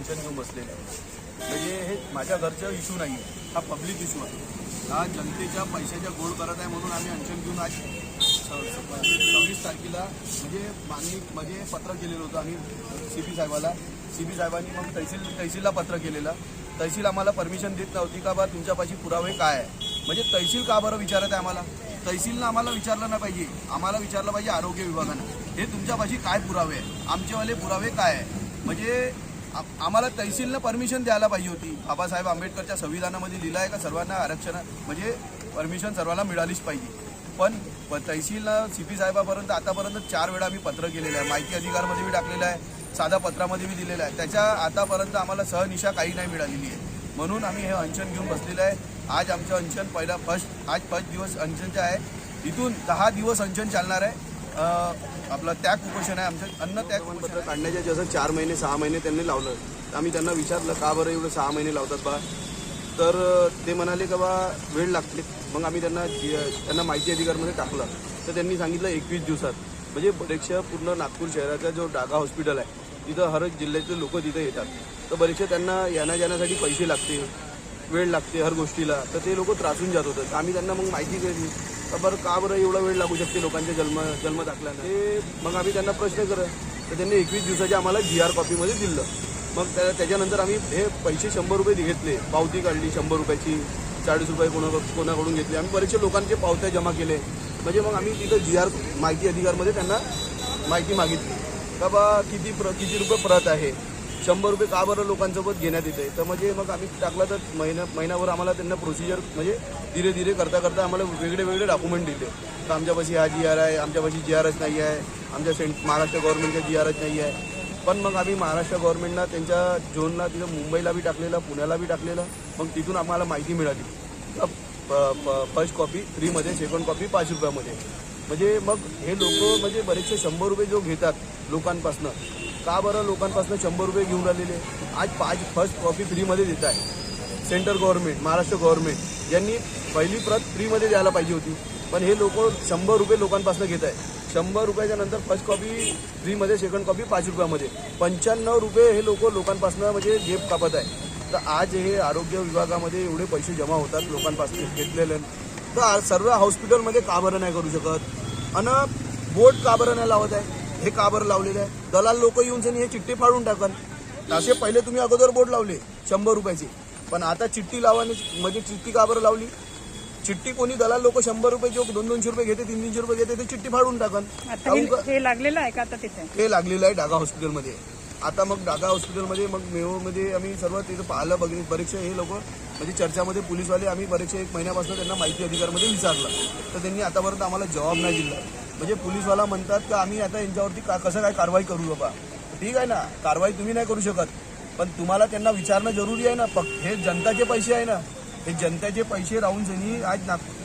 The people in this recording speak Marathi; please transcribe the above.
टेन्शन घेऊन बसलेले आहे म्हणजे हे माझ्या घरचा इश्यू नाही आहे. हा पब्लिक इश्यू आहे. हा जनतेच्या पैशाच्या गोड करत आहे म्हणून आम्ही अनशन घेऊन आज सव्वीस तारखेला म्हणजे मागणी म्हणजे पत्र केलेलं होतं आम्ही सी पी साहेबाला. सी पी साहेबांनी मग तहसील तहसीलला पत्र केलेलं. तहसील आम्हाला परमिशन देत नव्हती का बा तुमच्यापाशी पुरावे काय आहे? म्हणजे तहसील का बरं विचारत आहे आम्हाला? तहसीलनं आम्हाला विचारलं नाही पाहिजे. आम्हाला विचारलं पाहिजे आरोग्य विभागानं. हे तुमच्यापाशी काय पुरावे आहे? आमचेवाले पुरावे काय आहे? म्हणजे आम्हाला तहसीलनं परमिशन द्यायला पाहिजे होती. बाबासाहेब आंबेडकरच्या संविधानामध्ये लिहिलं आहे का सर्वांना आरक्षण? म्हणजे परमिशन सर्वांना मिळालीच पाहिजे. पण तहसीलला तहसीलनं सी पी साहेबापर्यंत आतापर्यंत चार वेळा आम्ही पत्र केलेलं आहे. माहिती अधिकारमध्ये मी टाकलेलं आहे. साधा पत्रामध्ये मी दिलेलं आहे. त्याच्या आतापर्यंत आम्हाला सहनिशा काही नाही मिळालेली आहे. म्हणून आम्ही हे अंशन घेऊन बसलेलं आहे. आज आमचं अंशन पहिला फर्स्ट आज फर्स्ट दिवस अंशनचं आहे. इथून दहा दिवस अंशन चालणार आहे. आपलं त्याग उपोषण आहे आमचं अन्न त्याग पत्र काढण्याच्या जसं चार महिने सहा महिने त्यांनी लावलं. तर आम्ही त्यांना विचारलं का बरं एवढं सहा महिने लावतात बा? तर ते म्हणाले का बा वेळ लागते. मग आम्ही त्यांना जी- त्यांना माहिती अधिकारमध्ये टाकलं. तर त्यांनी सांगितलं एकवीस दिवसात. म्हणजे बरेचशा पूर्ण नागपूर शहराचा जो डागा हॉस्पिटल आहे तिथं हर एक जिल्ह्यातले लोक तिथे येतात. तर बरेचसे त्यांना येण्या जाण्यासाठी पैसे लागते वेळ लागते हर गोष्टीला. तर ते लोक त्रासून जात होतं. आम्ही त्यांना मग माहिती दिली. तर बरं का बरं एवढा वेळ लागू शकते लोकांच्या जन्म जन्म दाखल्यानं ते मग आम्ही त्यांना प्रश्न करत तर त्यांनी एकवीस दिवसाच्या आम्हाला जी आर कॉपीमध्ये दिलं. मग त्या त्याच्यानंतर आम्ही हे पैसे शंभर रुपये घेतले. पावती काढली शंभर रुपयाची. चाळीस रुपये कोणा कोणाकडून घेतले. आम्ही बरेचसे लोकांचे पावत्या जमा केले. म्हणजे मग आम्ही तिथं जी आर माहिती अधिकारमध्ये त्यांना माहिती मागितली. का बा किती प्र किती रुपये प्रत आहे? शंभर रुपये का बरं लोकांसोबत घेण्यात येते तर म्हणजे मग आम्ही टाकला तर महिना महिनाभर आम्हाला त्यांना प्रोसिजर म्हणजे धीरे धीरे करता करता आम्हाला वेगळे वेगळे डॉक्युमेंट दिले. तर आमच्यापाशी हा जी आर आहे आमच्यापाशी जी आर एस नाही आहे. आमच्या सेंट महाराष्ट्र गव्हर्नमेंटच्या जी आर एस नाही आहे. पण मग आम्ही महाराष्ट्र गव्हर्नमेंटला त्यांच्या झोनला तिथं मुंबईला बी टाकलेलं पुण्याला बी टाकलेलं. मग तिथून आम्हाला माहिती मिळाली. फर्स्ट कॉपी फ्रीमध्ये सेकंड कॉपी पाच रुपयामध्ये. म्हणजे मग हे लोक म्हणजे बरेचसे शंभर रुपये जो घेतात लोकांपासनं का बरं लोकांपासून शंभर रुपये घेऊन राहिलेले आज पाच फर्स्ट कॉपी फ्रीमध्ये देत आहे. सेंटर गव्हर्नमेंट महाराष्ट्र गव्हर्नमेंट यांनी पहिली प्रत फ्रीमध्ये द्यायला पाहिजे होती. पण हे लोक शंभर रुपये लोकांपासून घेत आहे शंभर रुपयाच्या नंतर फर्स्ट कॉपी फ्रीमध्ये सेकंड कॉपी पाच रुपयामध्ये. पंच्याण्णव रुपये हे लोक लोकांपासून म्हणजे जेब कापत आहे तर आज हे आरोग्य विभागामध्ये एवढे पैसे जमा होतात लोकांपासून घेतलेले. तर आज सर्व हॉस्पिटलमध्ये का बरं नाही करू शकत? आणि बोर्ड का बरं नाही लावत आहे? हे का बरं लावलेलं आहे? दलाल लोक येऊन हे चिठ्ठी फाडून टाकन. असे पहिले तुम्ही अगोदर बोर्ड लावले शंभर रुपयाची. पण आता चिठ्ठी लावाने म्हणजे चिठ्ठी का बरं लावली? चिठ्ठी कोणी दलाल लोक शंभर रुपये जो दोन दोनशे रुपये घेते तीन तीनशे रुपये घेते ते चिठ्ठी फाडून टाकन. हे- का? लागलेलं आहे का आता तिथे? हे लागलेलं आहे डागा हॉस्पिटलमध्ये. आता मग डागा हॉस्पिटलमध्ये मग मेहोमध्ये आम्ही सर्व तिथं पाहिलं बघितलं बरेचसे हे लोक म्हणजे चर्चामध्ये पोलीसवाले आम्ही बरेचसे एक महिन्यापासून त्यांना माहिती अधिकारमध्ये विचारलं. तर त्यांनी आतापर्यंत आम्हाला जबाब नाही दिला. म्हणजे पोलीसवाला म्हणतात की आम्ही आता यांच्यावरती का कसं काय कारवाई करू बाबा? ठीक आहे ना? कारवाई तुम्ही नाही करू शकत. पण तुम्हाला त्यांना विचारणं जरुरी आहे ना? फक्त हे जनताचे पैसे आहे ना? हे जनतेचे पैसे राहून जणी आज नागपूर